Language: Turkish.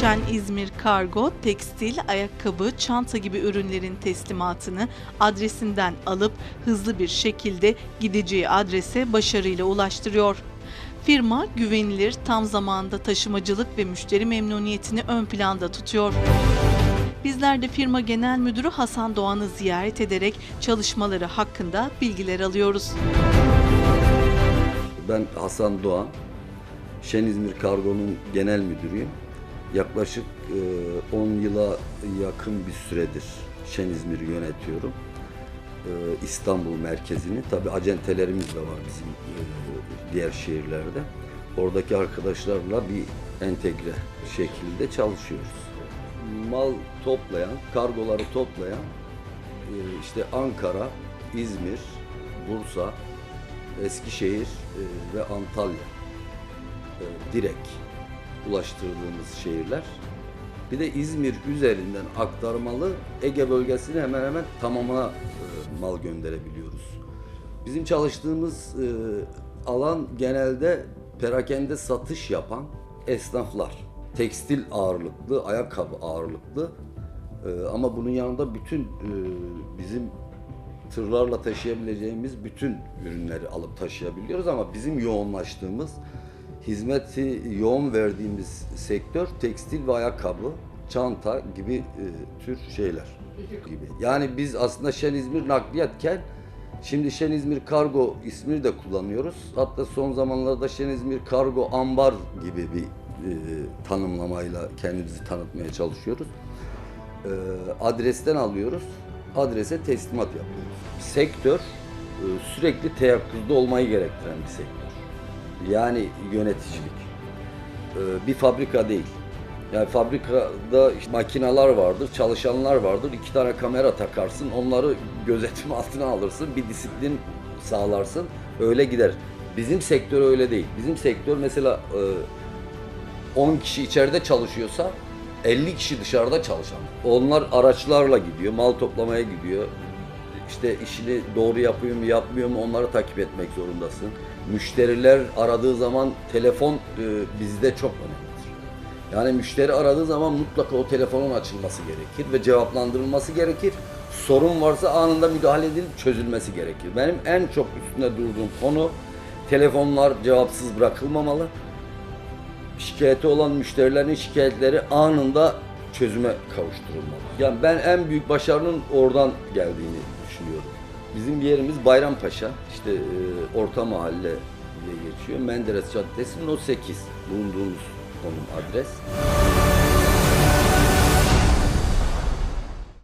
Şen İzmir Kargo, tekstil, ayakkabı, çanta gibi ürünlerin teslimatını adresinden alıp hızlı bir şekilde gideceği adrese başarıyla ulaştırıyor. Firma güvenilir, tam zamanda taşımacılık ve müşteri memnuniyetini ön planda tutuyor. Bizler de firma genel müdürü Hasan Doğan'ı ziyaret ederek çalışmaları hakkında bilgiler alıyoruz. Ben Hasan Doğan, Şen İzmir Kargo'nun genel müdürüyüm. Yaklaşık e, 10 yıla yakın bir süredir Şen İzmir'i yönetiyorum. E, İstanbul merkezini, tabi acentelerimiz de var bizim e, diğer şehirlerde. Oradaki arkadaşlarla bir entegre şekilde çalışıyoruz. Mal toplayan, kargoları toplayan e, işte Ankara, İzmir, Bursa, Eskişehir e, ve Antalya e, direkt ulaştırdığımız şehirler. Bir de İzmir üzerinden aktarmalı Ege bölgesine hemen hemen tamamına e, mal gönderebiliyoruz. Bizim çalıştığımız e, alan genelde perakende satış yapan esnaflar. Tekstil ağırlıklı, ayakkabı ağırlıklı e, ama bunun yanında bütün e, bizim tırlarla taşıyabileceğimiz bütün ürünleri alıp taşıyabiliyoruz ama bizim yoğunlaştığımız hizmeti yoğun verdiğimiz sektör tekstil ve ayakkabı, çanta gibi e, tür şeyler gibi. Yani biz aslında Şen İzmir nakliyatken şimdi Şen İzmir Kargo ismini de kullanıyoruz. Hatta son zamanlarda Şen İzmir Kargo Ambar gibi bir e, tanımlamayla kendimizi tanıtmaya çalışıyoruz e, adresten alıyoruz. Adrese teslimat yapıyoruz. Sektör e, sürekli teyakkuzda olmayı gerektiren bir sektör. Yani yöneticilik. E, bir fabrika değil. Yani fabrikada işte makineler vardır, çalışanlar vardır. iki tane kamera takarsın, onları gözetim altına alırsın, bir disiplin sağlarsın, öyle gider. Bizim sektör öyle değil. Bizim sektör mesela e, 10 kişi içeride çalışıyorsa 50 kişi dışarıda çalışan. Onlar araçlarla gidiyor, mal toplamaya gidiyor. İşte işini doğru yapıyor mu, yapmıyor mu onları takip etmek zorundasın. Müşteriler aradığı zaman telefon e, bizde çok önemlidir. Yani müşteri aradığı zaman mutlaka o telefonun açılması gerekir ve cevaplandırılması gerekir. Sorun varsa anında müdahale edilip çözülmesi gerekir. Benim en çok üstünde durduğum konu telefonlar cevapsız bırakılmamalı şikayeti olan müşterilerin şikayetleri anında çözüme kavuşturulmalı. Yani ben en büyük başarının oradan geldiğini. Bizim yerimiz Bayrampaşa, işte e, Orta Mahalle diye geçiyor. Menderes Caddesi No 8 bulunduğumuz konum adres.